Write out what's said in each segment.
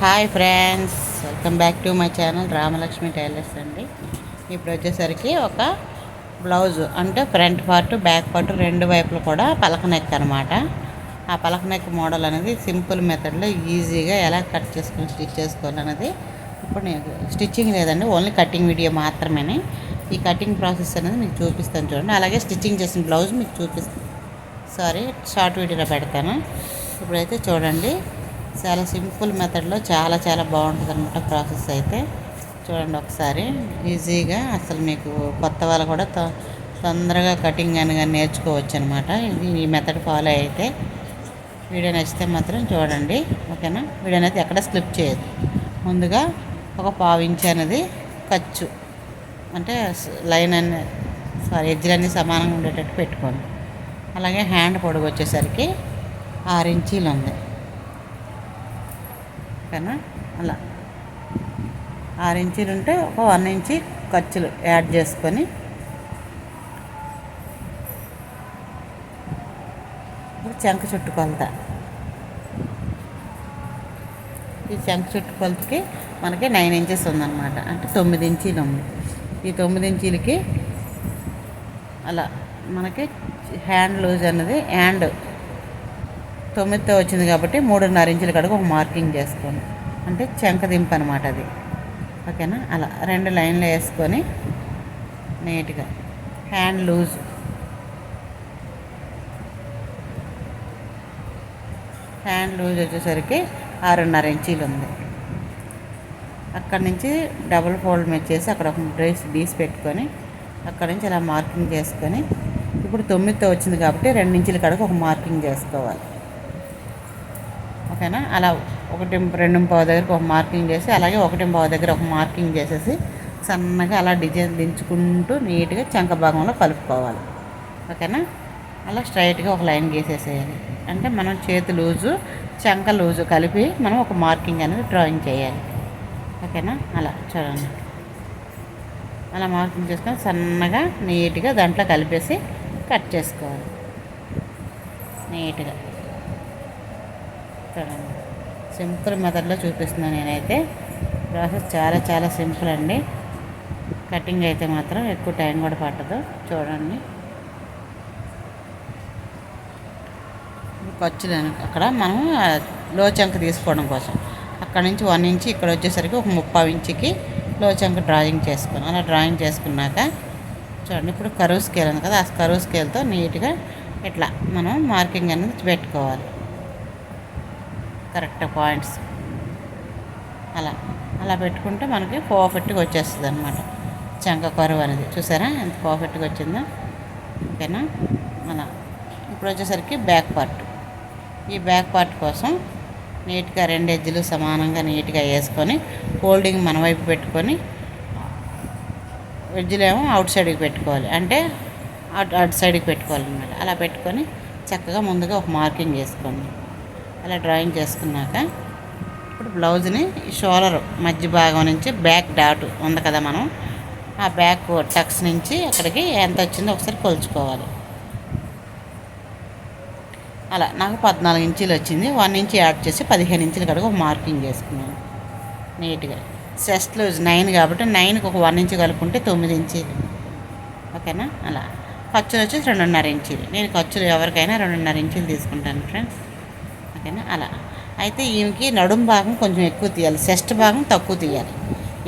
Hi friends welcome back to my channel Ramalakshmi tailors అండి. ఇప్పుడు వచ్చేసరికి ఒక బ్లౌజ్ అంటే ఫ్రంట్ పార్ట్ బ్యాక్ పార్ట్ రెండు వైపులు కూడా పలక నెక్ అనమాట ఆ పలక నెక్ మోడల్ అనేది సింపుల్ మెథడ్లో ఈజీగా ఎలా కట్ చేసుకొని స్టిచ్ చేసుకోవాలన్నది ఇప్పుడు నేను స్టిచ్చింగ్ లేదండి ఓన్లీ కటింగ్ వీడియో మాత్రమే ఈ కటింగ్ ప్రాసెస్ అనేది మీకు చూపిస్తాను చూడండి. అలాగే స్టిచ్చింగ్ చేసిన బ్లౌజ్ మీకు చూపిస్తాను సారీ షార్ట్ వీడియోలో పెడతాను. ఇప్పుడైతే చూడండి. చాలా సింపుల్ మెథడ్లో చాలా చాలా బాగుంటుంది అనమాట ప్రాసెస్ అయితే. చూడండి ఒకసారి ఈజీగా అసలు మీకు కొత్త వాళ్ళు కూడా తొ- తొందరగా కటింగ్ అని నేర్చుకోవచ్చు అనమాట ఇది ఈ మెథడ్ ఫాలో అయితే. వీడియో నచ్చితే మాత్రం చూడండి ఓకేనా? వీడియో అయితే ఎక్కడ స్లిప్ చేయదు ముందుగా ఒక పావు ఇంచ్ అనేది ఖర్చు. అంటే లైన్ అనే సారీ ఎడ్జ్లన్నీ సమానంగా ఉండేటట్టు పెట్టుకోండి. అలాగే హ్యాండ్ పొడుగు వచ్చేసరికి ఆరు ఇంచీలు ఉంది. ఓకేనా అలా. ఆరు ఇంచీలు ఉంటే ఒక వన్ ఇంచి ఖర్చులు యాడ్ చేసుకొని. చెంక చుట్టు కొలత. ఈ చెంక చుట్టు కొలతకి మనకి నైన్ ఇంచెస్ ఉందన్నమాట. అంటే తొమ్మిది ఇంచీలు ఉంది. ఈ తొమ్మిది ఇంచీలకి అలా మనకి హ్యాండ్ లూజ్ అన్నది హ్యాండ్ తొమ్మిదితో వచ్చింది కాబట్టి మూడున్నర ఇంచుల కడుగు ఒక మార్కింగ్ చేసుకోండి అంటే చెంక దింపు అనమాట అది. ఓకేనా? అలా రెండు లైన్లు వేసుకొని నీట్గా హ్యాండ్ లూజ్. హ్యాండ్ లూజ్ వచ్చేసరికి ఆరున్నర ఇంచీలు ఉంది. అక్కడ నుంచి డబుల్ ఫోల్డ్ మీద చేసి అక్కడ ఒక డ్రెస్ బీస్ పెట్టుకొని అక్కడ నుంచి అలా మార్కింగ్ చేసుకొని ఇప్పుడు తొమ్మిదితో వచ్చింది కాబట్టి రెండు ఇంచుల కడకు ఒక మార్కింగ్ చేసుకోవాలి. ఓకేనా? అలా ఒకటి రెండు పావు దగ్గరకు ఒక మార్కింగ్ చేసి అలాగే ఒకటి పావు దగ్గర ఒక మార్కింగ్ చేసేసి సన్నగా అలా డిజైన్ దించుకుంటూ నీట్గా చంక భాగంలో కలుపుకోవాలి. ఓకేనా? అలా స్ట్రైట్గా ఒక లైన్ గీసేసేయాలి. అంటే మనం చేతి లూజు చంక లూజు కలిపి మనం ఒక మార్కింగ్ అనేది డ్రాయింగ్ చేయాలి. ఓకేనా? అలా చూడండి. అలా మార్కింగ్ చేసుకొని సన్నగా నీట్గా దాంట్లో కలిపేసి కట్ చేసుకోవాలి. నీట్గా. చూడండి సింపుల్ మెథడ్లో చూపిస్తున్నాను నేనైతే. ప్రాసెస్ చాలా చాలా సింపుల్ అండి. కటింగ్ అయితే మాత్రం ఎక్కువ టైం కూడా పట్టదు. చూడండి. ఖర్చులు అక్కడ మనం లో చంక తీసుకోవడం కోసం. అక్కడ నుంచి వన్ ఇంచ్ ఇక్కడ వచ్చేసరికి ఒక ముప్పై ఇంచుకి లో చంక డ్రాయింగ్ చేసుకుని అలా డ్రాయింగ్ చేసుకున్నాక చూడండి ఇప్పుడు కరువు స్కేల్ ఉంది కదా ఆ కరువు స్కేల్తో నీట్గా ఇట్లా మనం మార్కింగ్ అనేది పెట్టుకోవాలి. Correct points. అలా అలా పెట్టుకుంటే మనకి పర్ఫెక్ట్గా వచ్చేస్తుంది అనమాట చంక కరువు అనేది. చూసారా? ఎంత పర్ఫెక్ట్గా వచ్చిందో. ఓకేనా? అలా. ఇప్పుడు వచ్చేసరికి బ్యాక్ పార్ట్. ఈ బ్యాక్ పార్ట్ కోసం నీట్గా రెండు ఎజ్జులు సమానంగా నీట్గా వేసుకొని ఫోల్డింగ్ మన వైపు పెట్టుకొని ఎడ్జులేమో అవుట్ సైడ్కి పెట్టుకోవాలి. అంటే అటు అటు సైడ్కి పెట్టుకోవాలన్నమాట. అలా పెట్టుకొని చక్కగా ముందుగా ఒక మార్కింగ్ చేసుకోండి అలా డ్రాయింగ్ చేసుకున్నాక ఇప్పుడు బ్లౌజ్ని షోలర్ మధ్య భాగం నుంచి బ్యాక్ డాట్ ఉంది కదా మనం ఆ బ్యాక్ టక్స్ నుంచి అక్కడికి ఎంత వచ్చిందో ఒకసారి కొలుచుకోవాలి. అలా నాకు పద్నాలుగు ఇంచీలు వచ్చింది వన్ ఇంచ్ యాడ్ చేసి పదిహేను ఇంచుల కడుగు ఒక మార్కింగ్ చేసుకున్నాను నీట్గా. చెస్ట్ లూజ్ నైన్ కాబట్టి నైన్కి ఒక వన్ ఇంచ్ కలుపుకుంటే తొమ్మిది ఇంచీలు. ఓకేనా? అలా. ఖర్చులు వచ్చేసి రెండున్నర ఇంచీలు. నేను ఖర్చులు ఎవరికైనా రెండున్నర ఇంచీలు తీసుకుంటాను ఫ్రెండ్స్. ఓకేనా అలా. అయితే ఈమెకి నడుం భాగం కొంచెం ఎక్కువ తీయాలి. చెస్ట్ భాగం తక్కువ తీయాలి.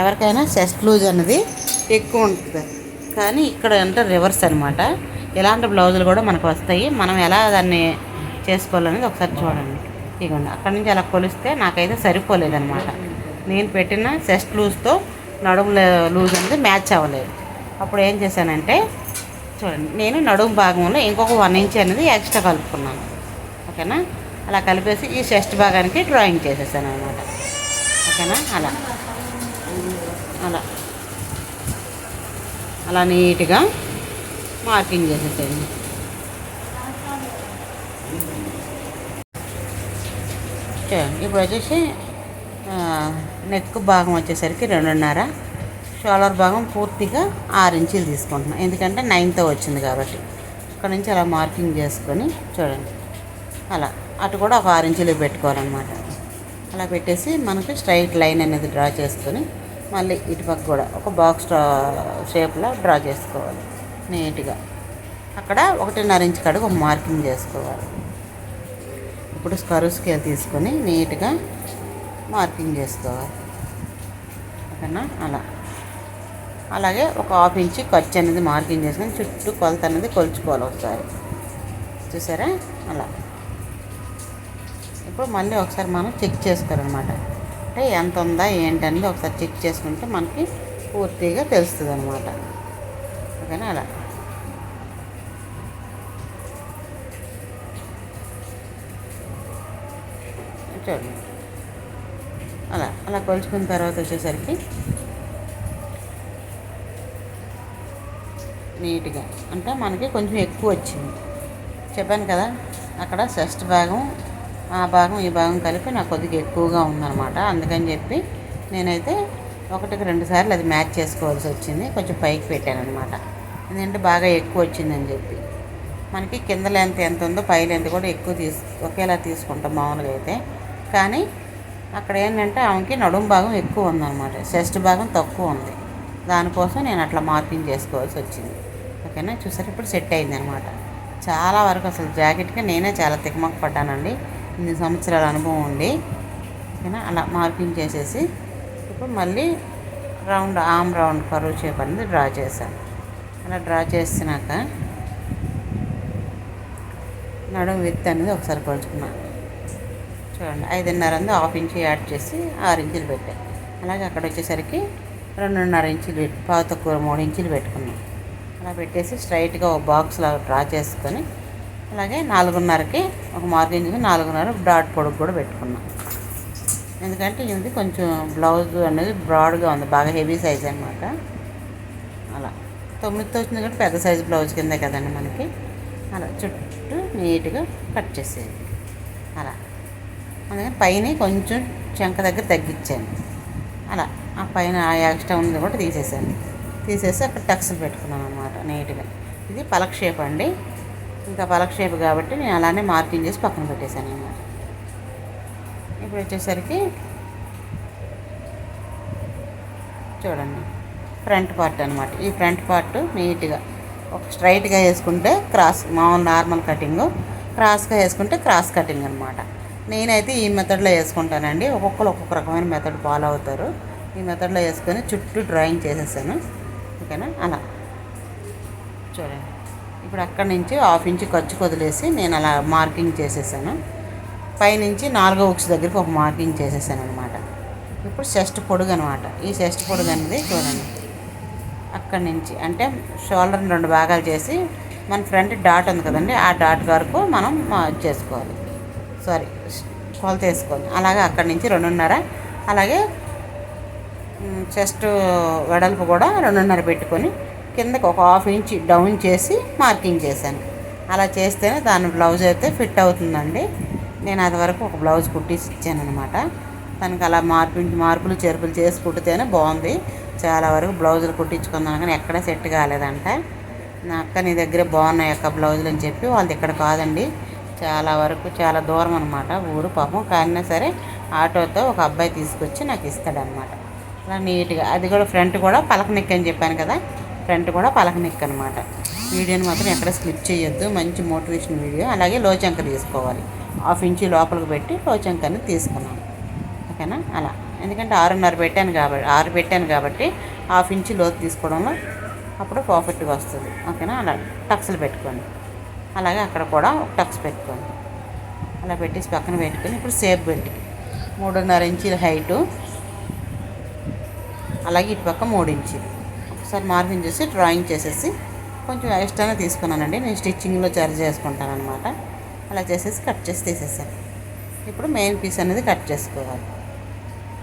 ఎవరికైనా చెస్ట్ లూజ్ అనేది ఎక్కువ ఉంటుంది. కానీ ఇక్కడ అంటే రివర్స్ అనమాట ఇలాంటి బ్లౌజులు కూడా మనకు వస్తాయి. మనం ఎలా దాన్ని చేసుకోవాలనేది ఒకసారి చూడండి. ఇదిగోండి అక్కడి నుంచి అలా కొలిస్తే నాకైతే సరిపోలేదనమాట నేను పెట్టిన చెస్ట్ లూజ్తో నడుము లూజ్ అనేది మ్యాచ్ అవ్వలేదు. అప్పుడు ఏం చేశానంటే చూడండి నేను నడుము భాగంలో ఇంకొక వన్ ఇంచ్ అనేది ఎక్స్ట్రా కలుపుకున్నాను. ఓకేనా? అలా కలిపేసి ఈ చెస్ట్ భాగానికి డ్రాయింగ్ చేసేసాను అనమాట ఓకేనా? అలా. అలా. అలా నీట్గా మార్కింగ్ చేసేసేయండి. చూడండి ఇప్పుడు వచ్చేసి నెక్ భాగం వచ్చేసరికి రెండున్నర. షోలర్ భాగం పూర్తిగా ఆరు ఇంచులు తీసుకుంటున్నాం. ఎందుకంటే నైన్తో వచ్చింది కాబట్టి. ఇక్కడ నుంచి అలా మార్కింగ్ చేసుకొని చూడండి. అలా. అటు కూడా ఒక ఆరు ఇంచులు పెట్టుకోవాలన్నమాట. అలా పెట్టేసి మనకి స్ట్రైట్ లైన్ అనేది డ్రా చేసుకొని మళ్ళీ ఇటుపక్క కూడా ఒక బాక్స్ షేప్లో డ్రా చేసుకోవాలి నీట్గా. అక్కడ ఒకటిన్నర ఇంచ్ కడుగు ఒక మార్కింగ్ చేసుకోవాలి. ఇప్పుడు స్కరు స్కేల్ తీసుకొని నీట్గా మార్కింగ్ చేసుకోవాలి. ఓకేనా? అలా. అలాగే ఒక హాఫ్ ఇంచ్ ఖర్చు అనేది మార్కింగ్ చేసుకొని చుట్టూ కొలత అనేది కొలుచుకోవాలి ఒకసారి. చూసారా? అలా. ఇప్పుడు మళ్ళీ ఒకసారి మనం చెక్ చేసుకోవాలన్నమాట. అంటే ఎంత ఉందా ఏంటనేది ఒకసారి చెక్ చేసుకుంటే మనకి పూర్తిగా తెలుస్తుంది అనమాట ఓకేనా అలా? చూడండి. అలా అలా కొలుచుకున్న తర్వాత వచ్చేసరికి నీట్గా అంటే మనకి కొంచెం ఎక్కువ వచ్చింది. చెప్పాను కదా అక్కడ షస్ట్ భాగం ఆ భాగం ఈ భాగం కలిపి నాకు కొద్దిగా ఎక్కువగా ఉందన్నమాట. అందుకని చెప్పి నేనైతే ఒకటికి రెండు సార్లు అది మ్యాచ్ చేసుకోవాల్సి వచ్చింది. కొంచెం పైకి పెట్టాను అనమాట ఎందుకంటే బాగా ఎక్కువ వచ్చిందని చెప్పి. మనకి కింద లెంత్ ఎంత ఉందో పై లెంత్ కూడా ఎక్కువ తీసు ఒకేలా తీసుకుంటాం మామూలుగా అయితే. కానీ అక్కడ ఏంటంటే ఆమెకి నడుము భాగం ఎక్కువ ఉందన్నమాట. చెస్ట్ భాగం తక్కువ ఉంది. దానికోసం నేను అట్లా మార్కింగ్ చేసుకోవాల్సి వచ్చింది. ఓకేనా? చూసారు? ఇప్పుడు సెట్ అయింది అనమాట చాలా వరకు అసలు జాకెట్కి నేనే చాలా తికమక పడ్డానండి. ఇన్ని సంవత్సరాల అనుభవం ఉండి ఓకేనా? అలా మార్కింగ్ చేసేసి ఇప్పుడు మళ్ళీ round um round curve shape అనేది డ్రా చేశాను అలా డ్రా చేసినాక నడుము విత్ అనేది ఒకసారి కొలుచుకున్నాను చూడండి ఐదున్నర అందు హాఫ్ ఇంచ్ యాడ్ చేసి ఆరు ఇంచులు పెట్టాను అలాగే అక్కడ వచ్చేసరికి రెండున్నర ఇంచులు పెట్టి పావు తక్కువ మూడు ఇంచులు పెట్టుకున్నాం. అలా పెట్టేసి స్ట్రైట్గా ఒక బాక్స్లో డ్రా చేసుకొని అలాగే నాలుగున్నరకి ఒక మార్కింగ్ నాలుగున్నర బ్రాడ్ పొడుగు కూడా పెట్టుకున్నాం. ఎందుకంటే ఇది కొంచెం బ్లౌజ్ అనేది బ్రాడ్గా ఉంది బాగా హెవీ సైజ్ అనమాట అలా. తొమ్మిదితో వచ్చింది కూడా పెద్ద సైజ్ బ్లౌజ్ కిందే కదండి మనకి. అలా చుట్టూ నీట్గా కట్ చేసేది అలా. అందుకని పైన కొంచెం చెంక దగ్గర తగ్గించాను. అలా. ఆ పైన ఆ ఎక్స్ట్రా ఉంది కూడా తీసేసాను. తీసేసి అక్కడ టక్స్లు పెట్టుకున్నాను అనమాట నీట్గా. ఇది పలక్ షేప్ అండి. ఇంకా పలక్ షేప్ కాబట్టి నేను అలానే మార్కింగ్ చేసి పక్కన పెట్టేశాను అనమాట ఇప్పుడు వచ్చేసరికి చూడండి ఫ్రంట్ పార్ట్ అనమాట ఈ ఫ్రంట్ పార్ట్ నీట్గా ఒక స్ట్రైట్గా వేసుకుంటే క్రాస్ మామూలు నార్మల్ కటింగ్ క్రాస్గా వేసుకుంటే క్రాస్ కటింగ్ అనమాట నేనైతే ఈ మెథడ్లో వేసుకుంటానండి. ఒక్కొక్కరు ఒక్కొక్క రకమైన మెథడ్ ఫాలో అవుతారు. ఈ మెథడ్లో వేసుకొని చుట్టూ డ్రాయింగ్ చేసేసాను. ఓకేనా? అలా. చూడండి. ఇప్పుడు అక్కడి నుంచి హాఫ్ ఇంచ్ ఖర్చు వదిలేసి నేను అలా మార్కింగ్ చేసేసాను. పైనుంచి నాలుగో ఉక్స్ దగ్గరికి ఒక మార్కింగ్ చేసేసాను అనమాట ఇప్పుడు చెస్ట్ పొడుగు అనమాట ఈ చెస్ట్ పొడుగు అనేది చూడండి. అక్కడి నుంచి అంటే షోల్డర్ని రెండు భాగాలు చేసి మన ఫ్రంట్ డాట్ ఉంది కదండి ఆ డాట్ వరకు మనం చేసుకోవాలి. సారీ కొలత వేసుకోవాలి. అలాగే అక్కడి నుంచి రెండున్నర అలాగే చెస్ట్ వెడల్పు కూడా రెండున్నర పెట్టుకొని కిందకి ఒక హాఫ్ ఇంచ్ డౌన్ చేసి మార్కింగ్ చేశాను. అలా చేస్తేనే దాని బ్లౌజ్ అయితే ఫిట్ అవుతుందండి. నేను అది వరకు ఒక బ్లౌజ్ కుట్టేసి ఇచ్చాను అనమాట దానికి అలా మార్పు మార్పులు చేర్పులు చేసి కుట్టితేనే బాగుంది. చాలా వరకు బ్లౌజులు కుట్టించుకుందాం కానీ ఎక్కడ సెట్ కాలేదంట. నా అక్క నీ దగ్గర బాగున్నాయి అక్క బ్లౌజులు అని చెప్పి వాళ్ళది ఇక్కడ కాదండి. చాలా వరకు చాలా దూరం అనమాట ఊరు పాపం. కానీ సరే ఆటోతో ఒక అబ్బాయి తీసుకొచ్చి నాకు ఇస్తాడనమాట అలా నీట్గా అది కూడా ఫ్రంట్ కూడా పలక అని చెప్పాను కదా. ఫ్రంట్ కూడా పలక నెక్ అనమాట వీడియోని మాత్రం ఎక్కడ స్లిప్ చేయొద్దు. మంచి మోటివేషన్ వీడియో. అలాగే లోచంక తీసుకోవాలి. హాఫ్ ఇంచి లోపలికి పెట్టి లోచంకని తీసుకున్నాను ఓకేనా? అలా. ఎందుకంటే ఆరున్నర పెట్టాను కాబట్టి ఆరు పెట్టాను కాబట్టి హాఫ్ ఇంచి లోతు తీసుకోవడంలో అప్పుడు పర్ఫెక్ట్గా వస్తుంది. ఓకేనా? అలా. టక్స్లు పెట్టుకోండి. అలాగే అక్కడ కూడా ఒక టక్స్ పెట్టుకోండి. అలా పెట్టేసి పక్కన పెట్టుకొని ఇప్పుడు సేఫ్ బెల్ట్. మూడున్నర ఇంచుల హైటు. అలాగే ఇటు పక్క మూడు ఇంచీలు. ఒకసారి మార్కింగ్ చేసి డ్రాయింగ్ చేసేసి కొంచెం ఎక్స్ట్రానే తీసుకున్నానండి. నేను స్టిచ్చింగ్లో చార్జ్ చేసుకుంటాను అనమాట అలా చేసేసి కట్ చేసి తీసేసాను. ఇప్పుడు మెయిన్ పీస్ అనేది కట్ చేసుకోవాలి.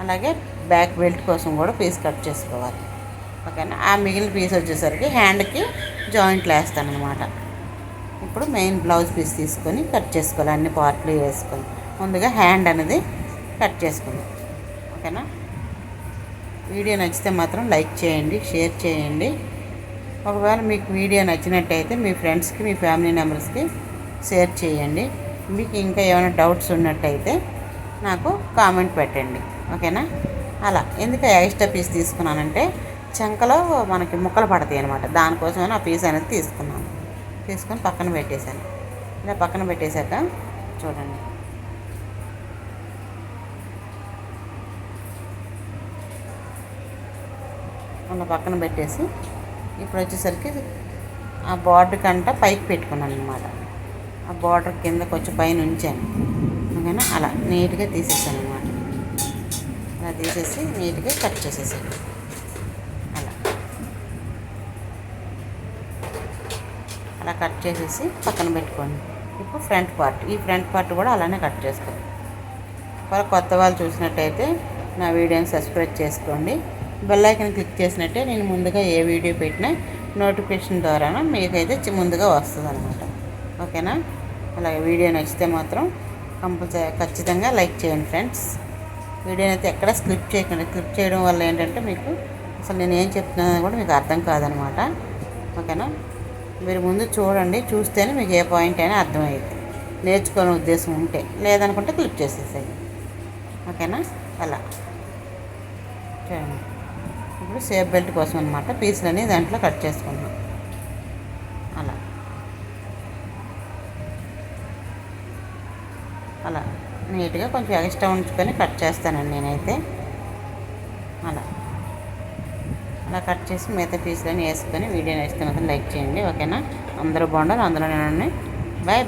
అలాగే బ్యాక్ బెల్ట్ కోసం కూడా పీస్ కట్ చేసుకోవాలి. ఓకేనా? ఆ మిగిలిన పీస్ వచ్చేసరికి హ్యాండ్కి జాయింట్లు వేస్తాను అనమాట ఇప్పుడు మెయిన్ బ్లౌజ్ పీస్ తీసుకొని కట్ చేసుకోవాలి. అన్ని పార్ట్లు వేసుకొని. ముందుగా హ్యాండ్ అనేది కట్ చేసుకుందాం. ఓకేనా? వీడియో నచ్చితే మాత్రం లైక్ చేయండి షేర్ చేయండి. ఒకవేళ మీకు వీడియో నచ్చినట్టయితే మీ ఫ్రెండ్స్కి మీ ఫ్యామిలీ మెంబర్స్కి షేర్ చేయండి. మీకు ఇంకా ఏమైనా డౌట్స్ ఉన్నట్టయితే నాకు కామెంట్ పెట్టండి. ఓకేనా? అలా. ఎందుకు ఎక్స్ట్రా పీస్ తీసుకున్నానంటే చంకలో మనకి ముక్కలు పడతాయి అనమాట దానికోసమని ఆ పీస్ అనేది తీసుకున్నాను. తీసుకొని పక్కన పెట్టేశాను. ఇలా పక్కన పెట్టేశాక చూడండి. అలా పక్కన పెట్టేసి ఇప్పుడు వచ్చేసరికి ఆ బార్డర్ కంట పైకి పెట్టుకున్నాను అనమాట ఆ బార్డర్ కింద కొంచెం పైన ఉంచాను. ఓకేనా? అలా నీట్గా తీసేసాను అనమాట అలా తీసేసి నీట్గా కట్ చేసేసాను. అలా. అలా కట్ చేసేసి పక్కన పెట్టుకోండి. ఇప్పుడు ఫ్రంట్ పార్ట్. ఈ ఫ్రంట్ పార్ట్ కూడా అలానే కట్ చేసుకోండి. కొత్త వాళ్ళు చూసినట్టయితే నా వీడియోని సబ్స్క్రైబ్ చేసుకోండి. బెల్లైకన్ క్లిక్ చేసినట్టే నేను ముందుగా ఏ వీడియో పెట్టినా నోటిఫికేషన్ ద్వారా మీకైతే ముందుగా వస్తుంది అనమాట ఓకేనా? అలాగే వీడియో నచ్చితే మాత్రం కంపల్సరీ ఖచ్చితంగా లైక్ చేయండి ఫ్రెండ్స్. వీడియోని అయితే ఎక్కడ స్క్రిప్ట్ చేయకండి స్క్రిప్ట్ చేయడం వల్ల ఏంటంటే మీకు అసలు నేను ఏం చెప్తున్నాను కూడా మీకు అర్థం కాదనమాట ఓకేనా? మీరు ముందు చూడండి. చూస్తేనే మీకు ఏ పాయింట్ అయినా అర్థమవుతుంది నేర్చుకోవాలనే ఉద్దేశం ఉంటే. లేదనుకుంటే క్లిక్ చేసేసేయండి. ఓకేనా? అలా. చూడండి. ఇప్పుడు సేఫ్ బెల్ట్ కోసం అనమాట పీసులని దాంట్లో కట్ చేసుకుంటున్నాం. అలా. అలా. నీట్గా కొంచెం ఎక్స్ట్రా ఉంచుకొని కట్ చేస్తానండి నేనైతే. అలా. అలా కట్ చేసి మిగతా పీసులని వేసుకొని వీడియో నేస్తే మాత్రం లైక్ చేయండి. ఓకేనా? అందరూ బాగుండాలి. అందులో నేను బాయ్.